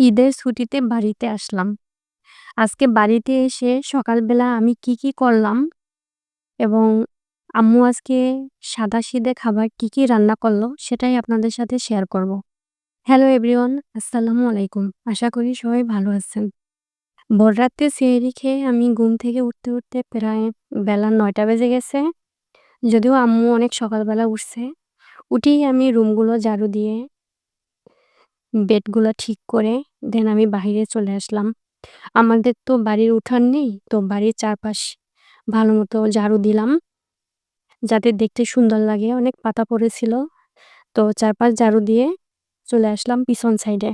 ঈদের ছুটিতে বাড়িতে আসলাম। আজকে বাড়িতে এসে সকালবেলা আমি কি, কি করলাম এবং আম্মু আজকে সাদাসিধে খাবার কি, কি রান্না করল সেটাই আপনাদের সাথে শেয়ার করব। হ্যালো এভরিওয়ান, আসসালামু আলাইকুম। আশা করি সবাই ভালো আছেন। ভোররাতে সেহরি খেয়ে আমি ঘুম থেকে উঠতে, উঠতে প্রায় বেলা নয়টা বেজে গেছে। যদিও আম্মু অনেক সকালবেলা উঠছে। উঠেই আমি রুমগুলো ঝাড়ু দিয়ে বেডগুলো ঠিক করে, দেন আমি বাহিরে চলে আসলাম। আমাদের তো বাড়ির উঠান নেই। তো বাড়ির চারপাশ ভালো মতো ঝাড়ু দিলাম। যাতে দেখতে সুন্দর লাগে। অনেক পাতা পড়েছিল। তো চারপাশ ঝাড়ু দিয়ে চলে আসলাম পিছন সাইডে।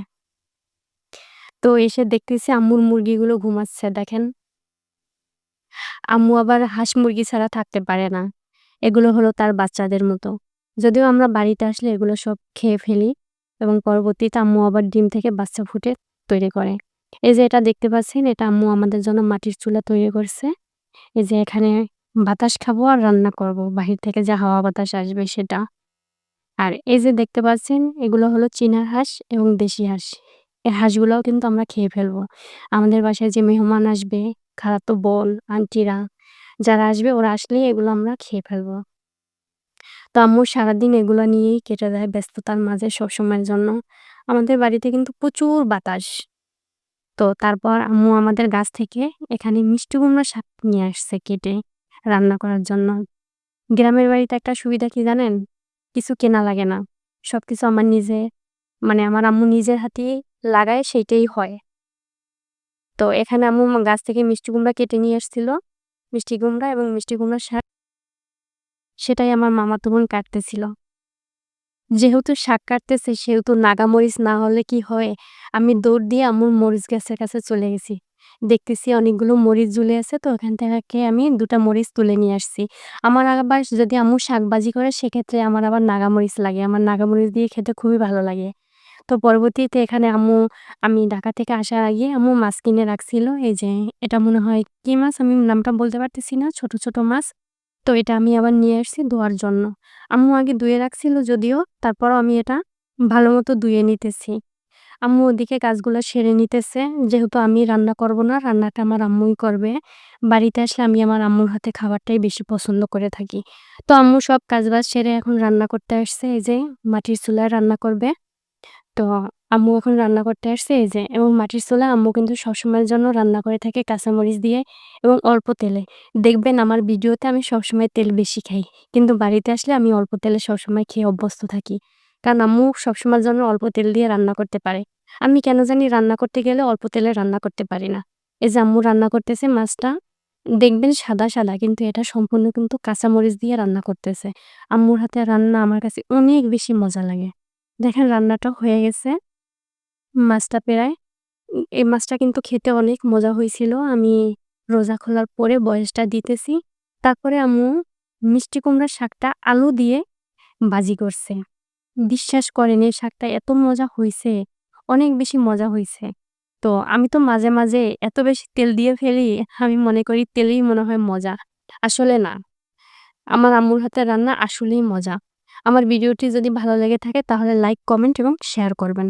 তো এসে দেখতেছি আম্মুর মুরগিগুলো ঘুমাচ্ছে, দেখেন। আম্মু আবার হাঁস মুরগি ছাড়া থাকতে পারে না। এগুলো হলো তার বাচ্চাদের মতো। যদিও আমরা বাড়িতে আসলে এগুলো সব খেয়ে ফেলি এবং পরবর্তীতে আম্মু আবার ডিম থেকে বাচ্চা ফুটে তৈরি করে। এই যে এটা দেখতে পাচ্ছেন এটা আম্মু আমাদের জন্য মাটির চুলা তৈরি করছে। এই যে এখানে বাতাস খাব আর রান্না করব। বাহির থেকে যা হাওয়া বাতাস আসবে সেটা। আর এই যে দেখতে পাচ্ছেন এগুলো হলো চীনা হাঁস এবং দেশি হাঁস। এই হাঁসগুলোও কিন্তু আমরা খেয়ে ফেলব। আমাদের বাসায় যে মেহমান আসবে, খারাপ তো বল আন্টিরা যারা আসবে ওরা আসলেই এগুলো আমরা খেয়ে ফেলব। তো আম্মু সারাদিন এগুলো নিয়েই কেটে দেয় ব্যস্ততার মাঝে সবসময়ের জন্য। আমাদের বাড়িতে কিন্তু প্রচুর বাতাস। তো তারপর আম্মু আমাদের গাছ থেকে এখানে মিষ্টি কুমড়া শাক নিয়ে আসছে কেটে রান্না করার জন্য। গ্রামের বাড়িতে একটা সুবিধা কি জানেন? কিছু কেনা লাগে না। সব কিছু আমার নিজে মানে আমার আম্মু নিজের হাতেই লাগায় সেইটাই হয়। তো এখানে আম্মু গাছ থেকে মিষ্টি কুমড়া কেটে নিয়ে আসছিল। মিষ্টি কুমড়া এবং মিষ্টি কুমড়ার শাক সেটাই আমার মামাতো বোন কাটতেছিল। যেহেতু শাক কাটতেছে সেহেতু নাগামরিচ না হলে কি হয়? আমি দৌড় দিয়ে আম্মুর মরিচ গাছের কাছে চলে গেছি। দেখতেছি অনেকগুলো মরিচ ঝুলে আছে তো ওখান থেকে আমি দুটা মরিচ তুলে নিয়ে আসছি। আমার আবার যদি আম্মু শাকবাজি করে সেক্ষেত্রে আমার আবার নাগামরিচ লাগে। আমার নাগামরিচ দিয়ে খেতে খুবই ভালো লাগে। তো পরবর্তীতে এখানে আম্মু আমি ঢাকা থেকে আসার আগে আম্মু মাছ কিনে রাখছিল। এই যে এটা মনে হয় কি মাছ আমি নামটা বলতে পারতেছি না। ছোট, ছোট মাছ। তো এটা আমি আবার নিয়ে আসছি ধোয়ার জন্য। আম্মু আগে ধুয়ে রাখছিল যদিও তারপরও আমি এটা ভালো মতো ধুয়ে নিতেছি। আম্মু ওদিকে কাজগুলো সেরে নিতেছে। যেহেতু আমি রান্না করব না, রান্নাটা আমার আম্মুই করবে। বাড়িতে আসলে আমি আমার আম্মুর হাতে খাবারটাই বেশি পছন্দ করে থাকি। তো আম্মু সব কাজবাজ সেরে এখন রান্না করতে আসছে। এই যে মাটির চুলায় রান্না করবে। তো আম্মু এখন রান্না করতে আসছে এই যে এবং মাটির চুলায় আম্মু কিন্তু সবসময়ের জন্য রান্না করে থাকে কাঁচামরিচ দিয়ে এবং অল্প তেলে। দেখবেন আমার ভিডিওতে আমি সবসময় তেল বেশি খাই। কিন্তু বাড়িতে আসলে আমি অল্প তেলে সবসময় খেয়ে অভ্যস্ত থাকি। কারণ আম্মু সবসময়ের জন্য অল্প তেল দিয়ে রান্না করতে পারে। আমি কেন জানি রান্না করতে গেলে অল্প তেলে রান্না করতে পারি না। এই যে আম্মু রান্না করতেছে মাছটা। দেখবেন সাদা, সাদা কিন্তু এটা সম্পূর্ণ কিন্তু কাঁচামরিচ দিয়ে রান্না করতেছে। আম্মুর হাতে রান্না আমার কাছে অনেক বেশি মজা লাগে। দেখেন রান্নাটা হয়ে গেছে। মাছটা পেরায় এই মাছটা কিন্তু খেতে অনেক মজা হয়েছিল। আমি রোজা খোলার পরে বয়সটা দিতেছি। তারপরে আম্মু মিষ্টি কুমড়ার শাকটা আলু দিয়ে বাজি করছে। বিশ্বাস করেন এই শাকটা এত মজা হইছে, অনেক বেশি মজা হইছে। তো আমি তো মাঝে, মাঝে এত বেশি তেল দিয়ে ফেলি আমি মনে করি তেলেই মনে হয় মজা। আসলে না। আমার আম্মুর হাতে রান্না আসলেই মজা। আমার ভিডিওটি যদি ভালো লেগে থাকে তাহলে লাইক, কমেন্ট এবং শেয়ার করবেন।